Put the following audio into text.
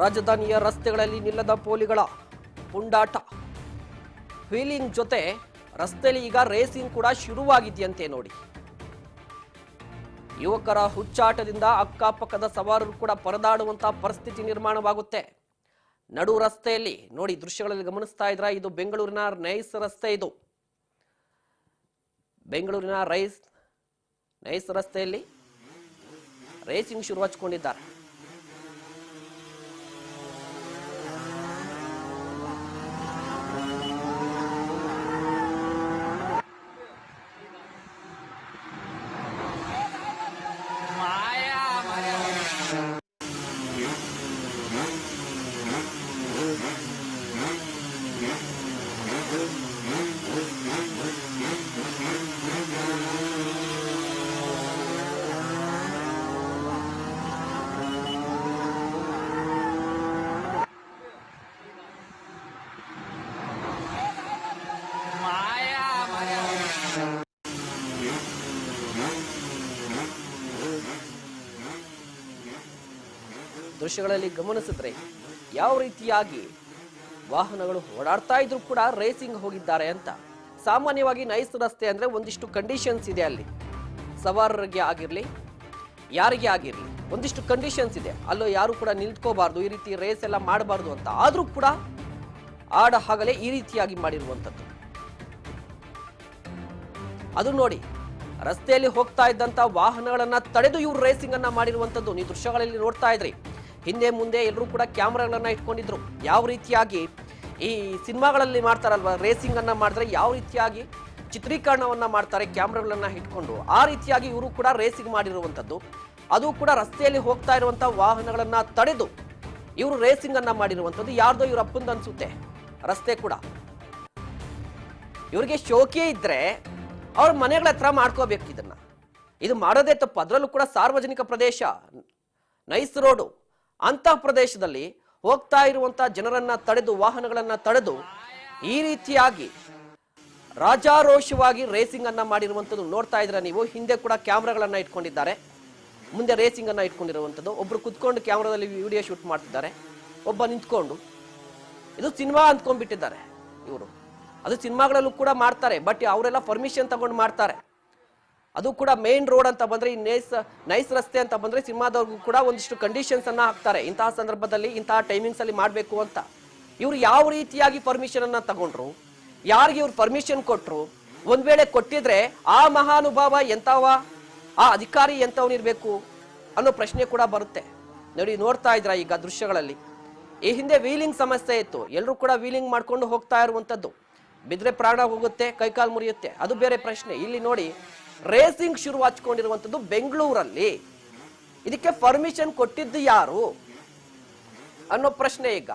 ರಾಜಧಾನಿಯ ರಸ್ತೆಗಳಲ್ಲಿ ನಿಲ್ಲದ ಪೋಲಿಗಳ ಪುಂಡಾಟ ವೀಲಿಂಗ್ ಜೊತೆ ರಸ್ತೆಯಲ್ಲಿ ಈಗ ರೇಸಿಂಗ್ ಕೂಡ ಶುರುವಾಗಿದೆಯಂತೆ ನೋಡಿ. ಯುವಕರ ಹುಚ್ಚಾಟದಿಂದ ಅಕ್ಕಪಕ್ಕದ ಸವಾರರು ಕೂಡ ಪರದಾಡುವಂತಹ ಪರಿಸ್ಥಿತಿ ನಿರ್ಮಾಣವಾಗುತ್ತೆ. ನಡು ರಸ್ತೆಯಲ್ಲಿ ನೋಡಿ ದೃಶ್ಯಗಳಲ್ಲಿ ಗಮನಿಸ್ತಾ ಇದ್ರ ಇದು ಬೆಂಗಳೂರಿನ ನೈಸ್ ರಸ್ತೆ ಇದು. ಬೆಂಗಳೂರಿನ ರೈಸ್, ನೈಸ್ ರಸ್ತೆಯಲ್ಲಿ ರೇಸಿಂಗ್ ಶುರು ಹಚ್ಕೊಂಡಿದ್ದಾರೆ ದೃಶ್ಯಗಳಲ್ಲಿ ಗಮನಿಸಿದ್ರೆ ಯಾವ ರೀತಿಯಾಗಿ ವಾಹನಗಳು ಓಡಾಡ್ತಾ ಇದ್ರು ಕೂಡ ರೇಸಿಂಗ್ ಹೋಗಿದ್ದಾರೆ ಅಂತ. ಸಾಮಾನ್ಯವಾಗಿ ನೈಸ್ ರಸ್ತೆ ಅಂದ್ರೆ ಒಂದಿಷ್ಟು ಕಂಡೀಷನ್ಸ್ ಇದೆ ಅಲ್ಲಿ. ಸವಾರರಿಗೆ ಆಗಿರ್ಲಿ, ಯಾರಿಗೆ ಆಗಿರ್ಲಿ ಒಂದಿಷ್ಟು ಕಂಡೀಷನ್ಸ್ ಇದೆ. ಅಲ್ಲೋ ಯಾರು ಕೂಡ ನಿಲ್ತ್ಕೋಬಾರ್ದು ಈ ರೀತಿ ರೇಸ್ ಎಲ್ಲ ಮಾಡಬಾರ್ದು ಅಂತ. ಆದ್ರೂ ಕೂಡ ಆಡ ಹಾಗಲೇ ಈ ರೀತಿಯಾಗಿ ಮಾಡಿರುವಂಥದ್ದು. ಅದು ನೋಡಿ, ರಸ್ತೆಯಲ್ಲಿ ಹೋಗ್ತಾ ಇದ್ದಂತ ವಾಹನಗಳನ್ನ ತಡೆದು ಇವ್ರು ರೇಸಿಂಗ್ ಅನ್ನ ಮಾಡಿರುವಂತದ್ದು ನೀವು ದೃಶ್ಯಗಳಲ್ಲಿ ನೋಡ್ತಾ ಇದ್ರಿ. ಹಿಂದೆ ಮುಂದೆ ಎಲ್ಲರೂ ಕೂಡ ಕ್ಯಾಮ್ರಾಗಳನ್ನ ಇಟ್ಕೊಂಡಿದ್ರು. ಯಾವ ರೀತಿಯಾಗಿ ಈ ಸಿನಿಮಾಗಳಲ್ಲಿ ಮಾಡ್ತಾರಲ್ವಾ? ರೇಸಿಂಗನ್ನು ಮಾಡಿದ್ರೆ ಯಾವ ರೀತಿಯಾಗಿ ಚಿತ್ರೀಕರಣವನ್ನು ಮಾಡ್ತಾರೆ ಕ್ಯಾಮ್ರಾಗಳನ್ನು ಇಟ್ಕೊಂಡು? ಆ ರೀತಿಯಾಗಿ ಇವರು ಕೂಡ ರೇಸಿಂಗ್ ಮಾಡಿರುವಂಥದ್ದು. ಅದು ಕೂಡ ರಸ್ತೆಯಲ್ಲಿ ಹೋಗ್ತಾ ಇರುವಂಥ ವಾಹನಗಳನ್ನು ತಡೆದು ಇವರು ರೇಸಿಂಗನ್ನು ಮಾಡಿರುವಂಥದ್ದು. ಯಾರ್ದೋ ಇವ್ರ ಅಪ್ಪಂದು ಅನಿಸುತ್ತೆ. ರಸ್ತೆ ಕೂಡ. ಇವರಿಗೆ ಶೋಕೇ ಇದ್ದರೆ ಅವ್ರ ಮನೆಗಳ ಹತ್ರ ಮಾಡ್ಕೋಬೇಕು ಇದನ್ನು. ಇದು ಮಾಡೋದೇ ತಪ್ಪು. ಅದರಲ್ಲೂ ಕೂಡ ಸಾರ್ವಜನಿಕ ಪ್ರದೇಶ, ನೈಸ್ ರೋಡು. ಅಂತಹ ಪ್ರದೇಶದಲ್ಲಿ ಹೋಗ್ತಾ ಇರುವಂತ ಜನರನ್ನ ತಡೆದು, ವಾಹನಗಳನ್ನ ತಡೆದು ಈ ರೀತಿಯಾಗಿ ರಾಜಾರೋಷವಾಗಿ ರೇಸಿಂಗ್ ಅನ್ನ ಮಾಡಿರುವಂಥದ್ದು ನೋಡ್ತಾ ಇದ್ರ ನೀವು. ಹಿಂದೆ ಕೂಡ ಕ್ಯಾಮ್ರಾಗಳನ್ನ ಇಟ್ಕೊಂಡಿದ್ದಾರೆ. ಮುಂದೆ ರೇಸಿಂಗ್ ಅನ್ನ ಇಟ್ಕೊಂಡಿರುವಂಥದ್ದು. ಒಬ್ರು ಕುತ್ಕೊಂಡು ಕ್ಯಾಮ್ರಾದಲ್ಲಿ ವಿಡಿಯೋ ಶೂಟ್ ಮಾಡ್ತಿದ್ದಾರೆ. ಒಬ್ಬ ನಿಂತ್ಕೊಂಡು. ಇದು ಸಿನಿಮಾ ಅಂದ್ಕೊಂಡ್ಬಿಟ್ಟಿದ್ದಾರೆ ಇವರು. ಅದು ಸಿನಿಮಾಗಳಲ್ಲೂ ಕೂಡ ಮಾಡ್ತಾರೆ ಬಟ್ ಅವರೆಲ್ಲ ಪರ್ಮಿಷನ್ ತಗೊಂಡು ಮಾಡ್ತಾರೆ. ಅದು ಕೂಡ ಮೇನ್ ರೋಡ್ ಅಂತ ಬಂದ್ರೆ ಈ ನೈಸ್ ನೈಸ್ ರಸ್ತೆ ಅಂತ ಬಂದ್ರೆ ಸಿನಿಮಾದವ್ರಿಗೂ ಕೂಡ ಒಂದಿಷ್ಟು ಕಂಡೀಷನ್ಸ್ ಅನ್ನ ಹಾಕ್ತಾರೆ. ಇಂತಹ ಸಂದರ್ಭದಲ್ಲಿ ಇಂತಹ ಟೈಮಿಂಗ್ಸ್ ಅಲ್ಲಿ ಮಾಡಬೇಕು ಅಂತ. ಇವ್ರು ಯಾವ ರೀತಿಯಾಗಿ ಪರ್ಮಿಷನ್ ಅನ್ನ ತಗೊಂಡ್ರು? ಯಾರಿಗೆ ಇವ್ರು ಪರ್ಮಿಷನ್ ಕೊಟ್ರು? ಒಂದ್ ವೇಳೆ ಕೊಟ್ಟಿದ್ರೆ ಆ ಮಹಾನುಭಾವ ಎಂತವ ಆ ಅಧಿಕಾರಿ ಎಂತವನಿರ್ಬೇಕು ಅನ್ನೋ ಪ್ರಶ್ನೆ ಕೂಡ ಬರುತ್ತೆ. ನೋಡಿ, ನೋಡ್ತಾ ಇದ್ರ ಈಗ ದೃಶ್ಯಗಳಲ್ಲಿ. ಈ ಹಿಂದೆ ವೀಲಿಂಗ್ ಸಮಸ್ಯೆ ಇತ್ತು. ಎಲ್ಲರೂ ಕೂಡ ವೀಲಿಂಗ್ ಮಾಡ್ಕೊಂಡು ಹೋಗ್ತಾ ಇರುವಂತದ್ದು ಬಿದ್ರೆ ಪ್ರಾಣ ಹೋಗುತ್ತೆ, ಕೈಕಾಲು ಮುರಿಯುತ್ತೆ. ಅದು ಬೇರೆ ಪ್ರಶ್ನೆ. ಇಲ್ಲಿ ನೋಡಿ ರೇಸಿಂಗ್ ಶುರು ಹಚ್ಕೊಂಡಿರುವಂಥದ್ದು ಬೆಂಗಳೂರಲ್ಲಿ. ಇದಕ್ಕೆ ಪರ್ಮಿಷನ್ ಕೊಟ್ಟಿದ್ದು ಯಾರು? ಅನ್ನೋ ಪ್ರಶ್ನೆ ಈಗ.